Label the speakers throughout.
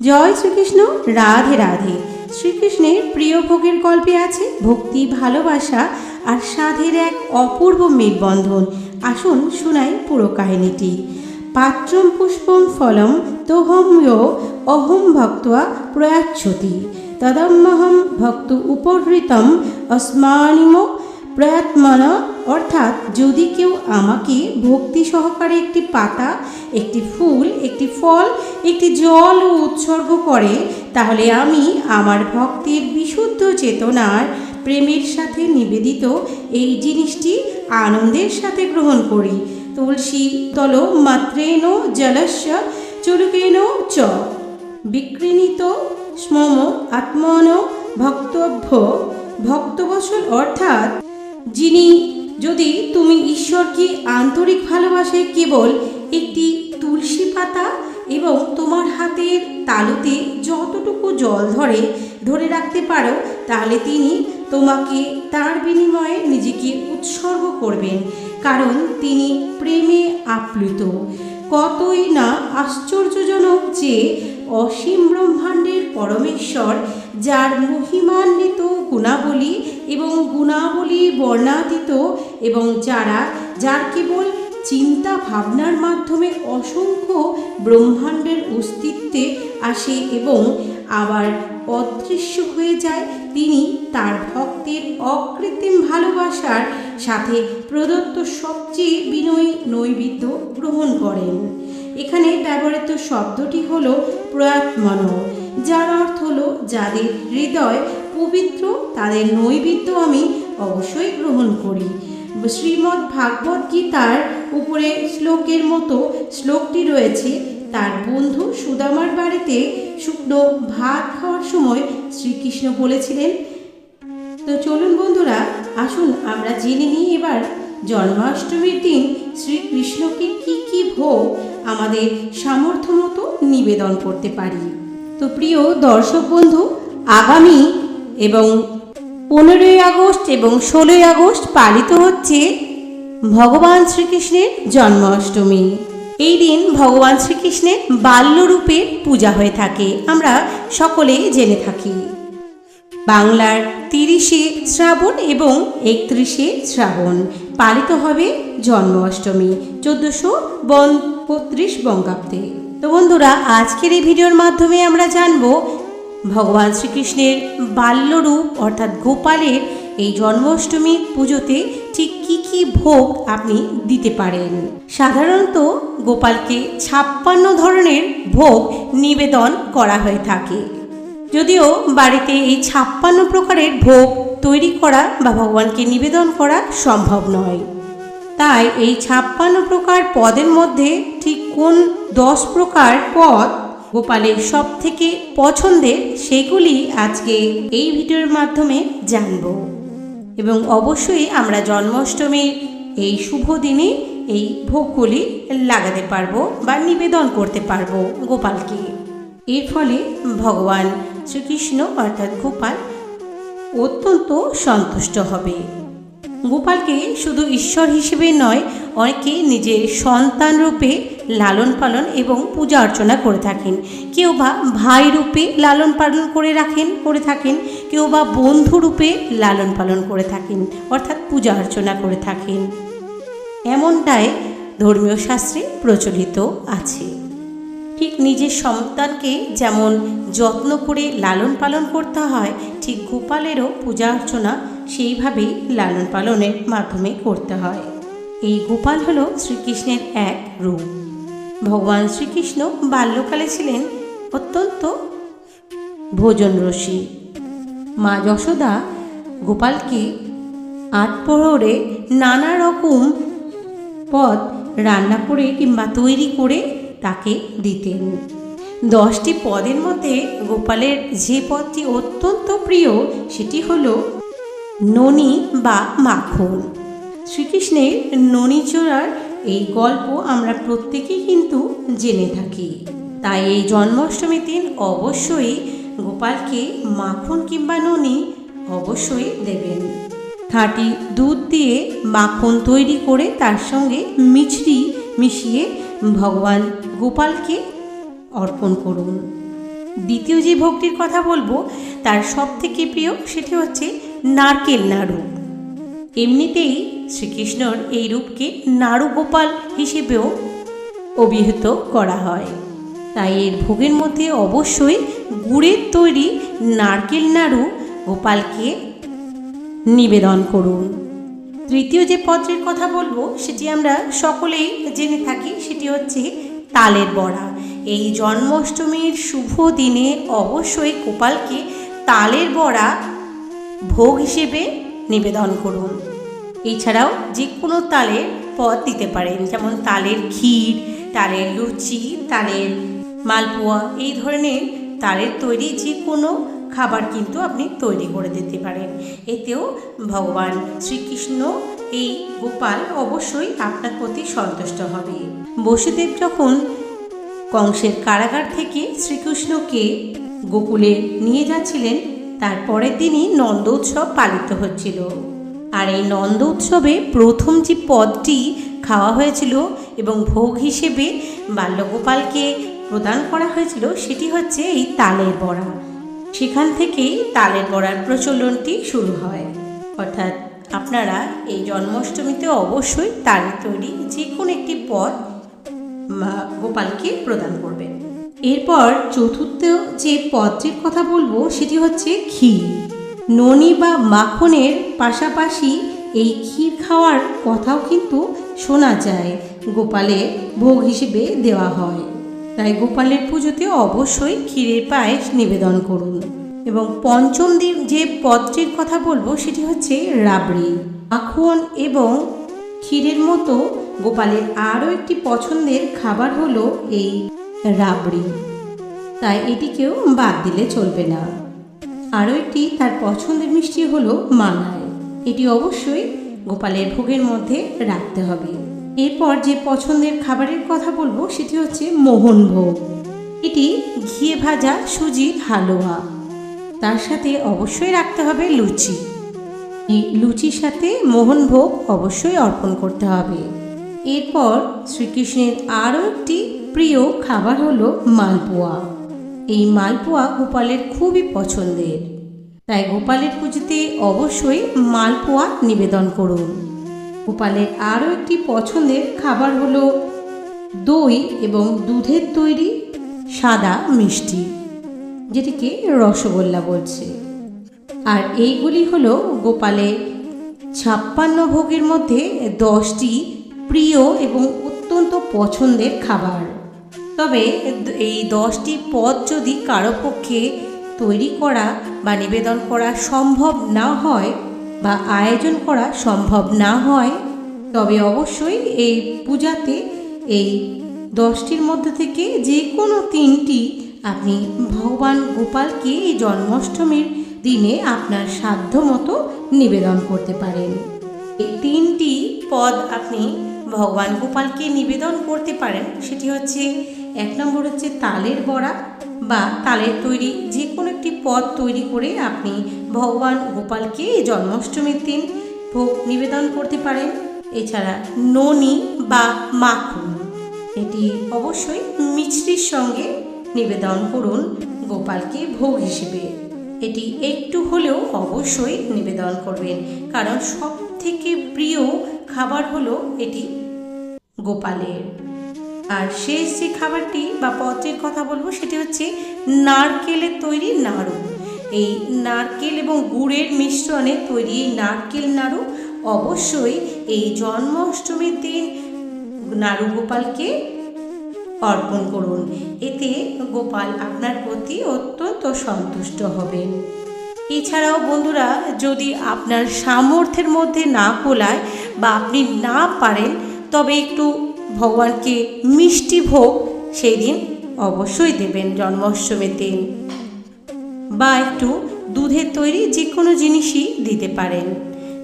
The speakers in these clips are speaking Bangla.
Speaker 1: জয় শ্রীকৃষ্ণ, রাধে রাধে। শ্রীকৃষ্ণের প্রিয় ভোগের গল্পে আছে ভক্তি, ভালোবাসা আর সাধের এক অপূর্ব মেলবন্ধন। আসুন শোনাই পুরো কাহিনীটি। পাত্রম পুষ্পম ফলম তোহম ইয় অহম ভক্তয়া প্রয়াচ্ছতি। তদম্মহম ভক্ত উপহৃতম। অস্মানিম প্রয়াত্মন অর্থাৎ যদি কেউ আমাকে ভক্তি সহকারে একটি পাতা, একটি ফুল, একটি ফল, একটি জল ও উৎসর্গ করে, তাহলে আমি আমার ভক্তির বিশুদ্ধ চেতনার প্রেমের সাথে নিবেদিত এই জিনিসটি আনন্দের সাথে গ্রহণ করি। তুলসী তল মাত্রেণ জলস্য চুরুকেন চ। বিক্রিণিত স্মম আত্মন ভক্তভ্য ভক্তবসল অর্থাৎ যিনি, যদি তুমি ঈশ্বরকে আন্তরিক ভালোবাসে কেবল একটি তুলসী পাতা এবং তোমার হাতের তালুতে যতটুকু জল ধরে ধরে রাখতে পারো, তাহলে তিনি তোমাকে তার বিনিময়ে নিজেকে উৎসর্গ করবেন। কারণ তিনি প্রেমে আপ্লুত। কতই না আশ্চর্যজনক যে অসীম ব্রহ্মাণ্ডের পরমেশ্বর, যার মহিমান্বিত গুণাবলী এবং গুণাবলী বর্ণাতীত এবং যারা, যার কেবল চিন্তা ভাবনার মাধ্যমে অসংখ্য ব্রহ্মাণ্ডের অস্তিত্বে আসে এবং আবার অদৃশ্য হয়ে যায়, তিনি তার ভক্তের অকৃত্রিম ভালোবাসার সাথে প্রদত্ত সবচেয়ে বিনয়ী নৈবিদ্য গ্রহণ করেন। এখানে ব্যবহৃত শব্দটি হল প্রয়াত্মন, যার অর্থ হলো যাদের হৃদয় পবিত্র, তাদের নৈবিদ্য আমি অবশ্যই গ্রহণ করি। শ্রীমদ্ ভাগবত গীতার উপরে শ্লোকের মতো শ্লোকটি রয়েছে, তার বন্ধু সুদামার বাড়িতে শুকনো ভাত খাওয়ার সময় শ্রীকৃষ্ণ বলেছিলেন তো চলুন বন্ধুরা, আসুন আমরা জেনে নিই এবার জন্মাষ্টমীর দিন শ্রীকৃষ্ণকে কি কি ভোগ আমাদের সামর্থ্য মতো নিবেদন করতে পারি। তো প্রিয় দর্শক বন্ধু, আগামী এবং পনেরোই আগস্ট এবং ষোলোই আগস্ট পালিত হচ্ছে ভগবান শ্রীকৃষ্ণের জন্মাষ্টমী। এই দিন ভগবান শ্রীকৃষ্ণের বাল্যরূপের পূজা হয়ে থাকে, আমরা সকলে জেনে থাকি। বাংলার তিরিশে শ্রাবণ এবং একত্রিশে শ্রাবণ। পালিত হবে জন্মাষ্টমী, চোদ্দোশো বত্রিশ বঙ্গাব্দে। তো বন্ধুরা, আজকের এই ভিডিওর মাধ্যমে আমরা জানব ভগবান শ্রীকৃষ্ণের বাল্যরূপ অর্থাৎ গোপালের এই জন্মাষ্টমী পুজোতে ঠিক কী কী ভোগ আপনি দিতে পারেন। সাধারণত গোপালকে ছাপ্পান্ন ধরনের ভোগ নিবেদন করা হয়ে থাকে। যদিও বাড়িতে এই ছাপ্পান্ন প্রকারের ভোগ তৈরি করা বা ভগবানকে নিবেদন করা সম্ভব নয়। তাই এই ছাপ্পান্ন প্রকার পদের মধ্যে ঠিক কোন দশ প্রকার পদ গোপালের সব থেকে পছন্দের সেগুলি আজকে এই ভিডিওর মাধ্যমে জানব। এবং অবশ্যই আমরা জন্মাষ্টমীর এই শুভ দিনে এই ভোগগুলি লাগাতে পারব বা নিবেদন করতে পারব গোপালকে। এর ফলে ভগবান শ্রীকৃষ্ণ, অর্থাৎ গোপাল, অত্যন্ত সন্তুষ্ট হবে। গোপালকে শুধু ঈশ্বর হিসেবে নয়, অনেকে নিজের সন্তান রূপে লালন পালন এবং পূজা অর্চনা করে থাকেন। কেউ বা ভাই রূপে লালন পালন করে রাখেন, করে থাকেন। কেউ বা বন্ধু রূপে লালন পালন করে থাকেন, অর্থাৎ পূজা অর্চনা করে থাকেন। এমনটাই ধর্মীয় শাস্ত্রে প্রচলিত আছে। ঠিক নিজের সন্তানকে যেমন যত্ন করে লালন পালন করতে হয়, ঠিক গোপালেরও পূজা অর্চনা সেইভাবেই লালন পালনের মাধ্যমে করতে হয়। এই গোপাল হল শ্রীকৃষ্ণের এক রূপ। ভগবান শ্রীকৃষ্ণ বাল্যকালে ছিলেন অত্যন্ত ভোজন ভোজনরসী। মা যশোদা গোপালকে আট প্রহরে নানা রকম পদ রান্না করে কিংবা তৈরি করে তাকে দিতেন। দশটি পদের মধ্যে গোপালের যে পদটি অত্যন্ত প্রিয়, সেটি হলো ননি বা মাখন। শ্রীকৃষ্ণের ননি চোরার এই গল্প আমরা প্রত্যেকেই কিন্তু জেনে থাকি। তাই এই জন্মাষ্টমীর দিন অবশ্যই গোপালকে মাখন কিংবা ননি অবশ্যই দেবেন। খাঁটি দুধ দিয়ে মাখন তৈরি করে তার সঙ্গে মিছরি মিশিয়ে ভগবান গোপালকে অর্পণ করুন। দ্বিতীয় যে ভোগটির কথা বলব, তার সব থেকে প্রিয় সেটি হচ্ছে নারকেল নাড়ু। এমনিতেই শ্রীকৃষ্ণর এই রূপকে নাড়ু গোপাল হিসেবেও অভিহিত করা হয়। তাই এর ভোগের মধ্যে অবশ্যই গুড়ের তৈরি নারকেল নাড়ু গোপালকে নিবেদন করুন। তৃতীয় যে পত্রের কথা বলব, সেটি আমরা সকলেই জেনে থাকি, সেটি হচ্ছে তালের বড়া। এই জন্মাষ্টমীর শুভ দিনে অবশ্যই গোপালকে তালের বড়া ভোগ হিসেবে নিবেদন করুন। এছাড়াও যে কোনো তালের পদ দিতে পারেন, যেমন তালের ক্ষীর, তালের লুচি, তালের মালপোয়া, এই ধরনের তালের তৈরি যে কোনো খাবার কিন্তু আপনি তৈরি করে দিতে পারেন। এতেও ভগবান শ্রীকৃষ্ণ এই গোপাল অবশ্যই আপনার প্রতি সন্তুষ্ট হবে। বসুদেব যখন কংসের কারাগার থেকে শ্রীকৃষ্ণকে গোকুলে নিয়ে যাচ্ছিলেন, তার পরের দিনই নন্দ উৎসব পালিত হচ্ছিল। আর এই নন্দ উৎসবে প্রথম যে পদটি খাওয়া হয়েছিল এবং ভোগ হিসেবে বাল্যগোপালকে প্রদান করা হয়েছিল, সেটি হচ্ছে এই তালের বড়া। সেখান থেকেই তালের বড়ার প্রচলনটি শুরু হয়। অর্থাৎ আপনারা এই জন্মাষ্টমীতে অবশ্যই তালের তৈরি যে কোনো একটি পদ গোপালকে প্রদান করবেন এরপর চতুর্থ যে পদটির কথা বলব, সেটি হচ্ছে ক্ষীর। ননি বা মাখনের পাশাপাশি এই ক্ষীর খাওয়ার কথাও কিন্তু শোনা যায় গোপালের ভোগ হিসেবে দেওয়া হয়। তাই গোপালের পুজোতে অবশ্যই ক্ষীরের পায়েস নিবেদন করুন। এবং পঞ্চম দিন যে পদটির কথা বলব, সেটি হচ্ছে রাবড়ি। মাখন এবং ক্ষীরের মতো গোপালের আরও একটি পছন্দের খাবার হলো এই রাবড়ি। তাই এটিকেও বাদ দিলে চলবে না। আরও একটি তার পছন্দের মিষ্টি হলো মালাই এটি অবশ্যই গোপালের ভোগের মধ্যে রাখতে হবে। এরপর যে পছন্দের খাবারের কথা বলব, সেটি হচ্ছে মোহনভোগ এটি ঘিয়ে ভাজা সুজির হালুয়া। তার সাথে অবশ্যই রাখতে হবে লুচি। এই লুচির সাথে মোহনভোগ অবশ্যই অর্পণ করতে হবে। এরপর শ্রীকৃষ্ণের আরও একটি প্রিয় খাবার হলো মালপোয়া। এই মালপোয়া গোপালের খুবই পছন্দের। তাই গোপালের পুজোতে অবশ্যই মালপোয়া নিবেদন করুন। গোপালের আরও একটি পছন্দের খাবার হলো দই এবং দুধের তৈরি সাদা মিষ্টি, যেটিকে রসগোল্লা বলছে। আর এইগুলি হলো গোপালের ছাপ্পান্ন ভোগের মধ্যে দশটি প্রিয় এবং অত্যন্ত পছন্দের খাবার। তবে এই দশটি পদ যদি কারও পক্ষে তৈরি করা বা নিবেদন করা সম্ভব না হয় বা আয়োজন করা সম্ভব না হয়, তবে অবশ্যই এই পূজাতে এই দশটির মধ্যে থেকে যে কোনো তিনটি আপনি ভগবান গোপালকে এই জন্মাষ্টমীর দিনে আপনার সাধ্য মতো নিবেদন করতে পারেন। এই তিনটি পদ আপনি ভগবান গোপালকে নিবেদন করতে পারেন, সেটি হচ্ছে এক নম্বর হচ্ছে তালের বড়া বা তালের তৈরি যে কোনো একটি পদ তৈরি করে আপনি ভগবান গোপালকে জন্মাষ্টমীর দিন ভোগ নিবেদন করতে পারেন। এছাড়া ননি বা মাখন, এটি অবশ্যই মিষ্টির সঙ্গে নিবেদন করুন গোপালকে ভোগ হিসেবে। এটি একটু হলেও অবশ্যই নিবেদন করবেন, কারণ সব থেকে প্রিয় খাবার হলো এটি গোপালের। আর শেষ যে খাবারটি বা পত্রের কথা বলব, সেটি হচ্ছে নারকেলের তৈরি নাড়ু। এই নারকেল এবং গুড়ের মিশ্রণে তৈরি এই নারকেল নাড়ু অবশ্যই এই জন্মাষ্টমীর দিন নাড়ু গোপালকে অর্পণ করুন। এতে গোপাল আপনার প্রতি অত্যন্ত সন্তুষ্ট হবেন এছাড়াও বন্ধুরা, যদি আপনার সামর্থ্যের মধ্যে না কোলায় বা আপনি না পারেন, তবে একটু ভগবানকে মিষ্টি ভোগ সেই দিন অবশ্যই দেবেন জন্মাষ্টমীর দিন। বা একটু দুধের তৈরি যে কোনো জিনিসই দিতে পারেন।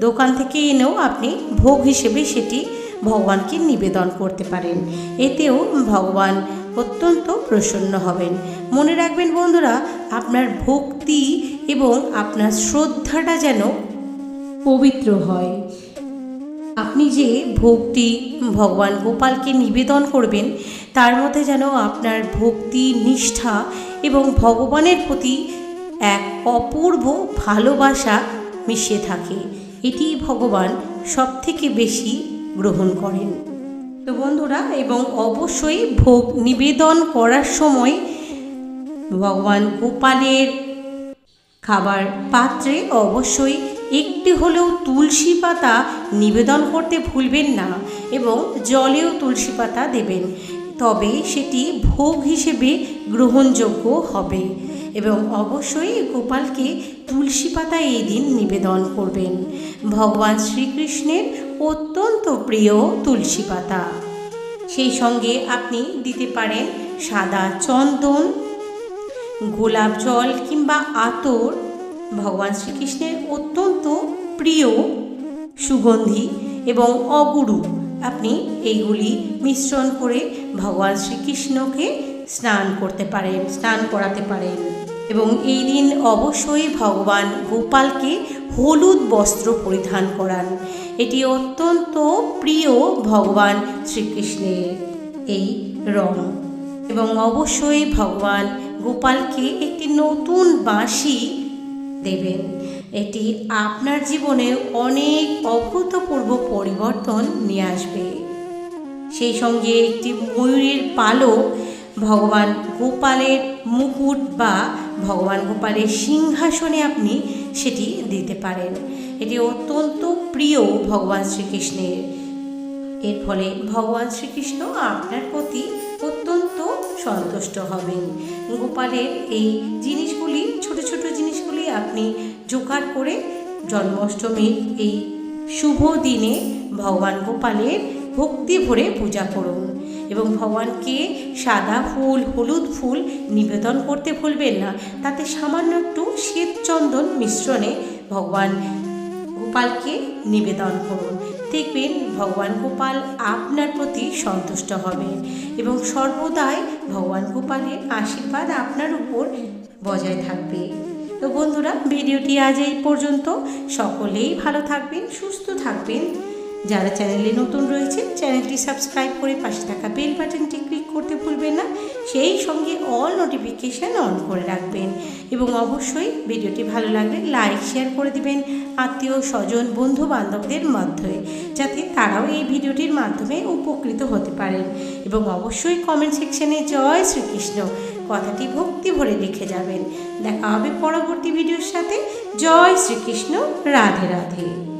Speaker 1: দোকান থেকে এনেও আপনি ভোগ হিসেবে সেটি ভগবানকে নিবেদন করতে পারেন। এতেও ভগবান অত্যন্ত প্রসন্ন হবেন। মনে রাখবেন বন্ধুরা, আপনার ভক্তি এবং আপনার শ্রদ্ধাটা যেন পবিত্র হয়। আপনি যে ভক্তি ভগবান গোপালকে নিবেদন করবেন, তার মধ্যে যেন আপনার ভক্তি, নিষ্ঠা এবং ভগবানের প্রতি এক অপূর্ব ভালোবাসা মিশে থাকে। এটি ভগবান সবথেকে বেশি গ্রহণ করেন। তো বন্ধুরা, এবং অবশ্যই ভোগ নিবেদন করার সময় ভগবান গোপালের খাবার পাত্রে অবশ্যই একটি হলেও তুলসী পাতা নিবেদন করতে ভুলবেন না এবং জলেও তুলসী পাতা দেবেন। তবে সেটি ভোগ হিসেবে গ্রহণযোগ্য হবে এবং অবশ্যই গোপালকে তুলসী পাতা এই দিন নিবেদন করবেন। ভগবান শ্রীকৃষ্ণের অত্যন্ত প্রিয় তুলসী পাতা। সেই সঙ্গে আপনি দিতে পারেন সাদা চন্দন গোলাপ জল কিংবা আতর ভগবান শ্রীকৃষ্ণের অত্যন্ত প্রিয় সুগন্ধি এবং অগুরু। আপনি এইগুলি মিশ্রণ করে ভগবান শ্রীকৃষ্ণকে স্নান করতে পারেন, স্নান করাতে পারেন। এবং এই দিন অবশ্যই ভগবান গোপালকে হলুদ বস্ত্র পরিধান করান। এটি অত্যন্ত প্রিয় ভগবান শ্রীকৃষ্ণের এই রং। এবং অবশ্যই ভগবান গোপালকে একটি নতুন বাঁশি দেবেন। এটি আপনার জীবনে অনেক অভূতপূর্ব পরিবর্তন নিয়ে আসবে। সেই সঙ্গে একটি ময়ূরের পালক, ভগবান গোপালের মুকুট বা ভগবান গোপালের সিংহাসনে আপনি সেটি দিতে পারেন। এটি অত্যন্ত প্রিয় ভগবান শ্রীকৃষ্ণের। এর ফলে ভগবান শ্রীকৃষ্ণ আপনার প্রতি অত্যন্ত সন্তুষ্ট হবেন। গোপালের এই জিনিসগুলি, ছোট ছোট জিনিসগুলি আপনি জোগাড় করে জন্মাষ্টমীর এই শুভ দিনে ভগবান গোপালের ভক্তি ভরে পূজা করুন এবং ভগবানকে সাদা ফুল, হলুদ ফুল নিবেদন করতে ভুলবেন না। তাতে সামান্য একটু শ্বেত চন্দন মিশ্রণে ভগবান গোপালকে নিবেদন করুন। দেখবেন ভগবান গোপাল আপনার প্রতি সন্তুষ্ট হবে এবং সর্বদাই ভগবান গোপালের আশীর্বাদ আপনার উপর বজায় থাকবে। তো বন্ধুরা, ভিডিওটি আজ এই পর্যন্ত। সকলেই ভালো থাকবেন, সুস্থ থাকবেন। যারা চ্যানেলে নতুন রয়েছেন, চ্যানেলটি সাবস্ক্রাইব করে পাশে থাকা বেল বাটনটি ক্লিক করতে ভুলবেন না। সেই সঙ্গে অল নোটিফিকেশান অন করে রাখবেন এবং অবশ্যই ভিডিওটি ভালো লাগলে লাইক, শেয়ার করে দিবেন আত্মীয়, স্বজন বন্ধু বান্ধবদের মাধ্যমে, যাতে তারাও এই ভিডিওটির মাধ্যমে উপকৃত হতে পারেন। এবং অবশ্যই কমেন্ট সেকশনে জয় শ্রীকৃষ্ণ, কথাটি ভক্তি ভরে লিখে যাবেন। দেখা হবে পরবর্তী ভিডিওর সাথে। জয় শ্রীকৃষ্ণ, রাধে রাধে।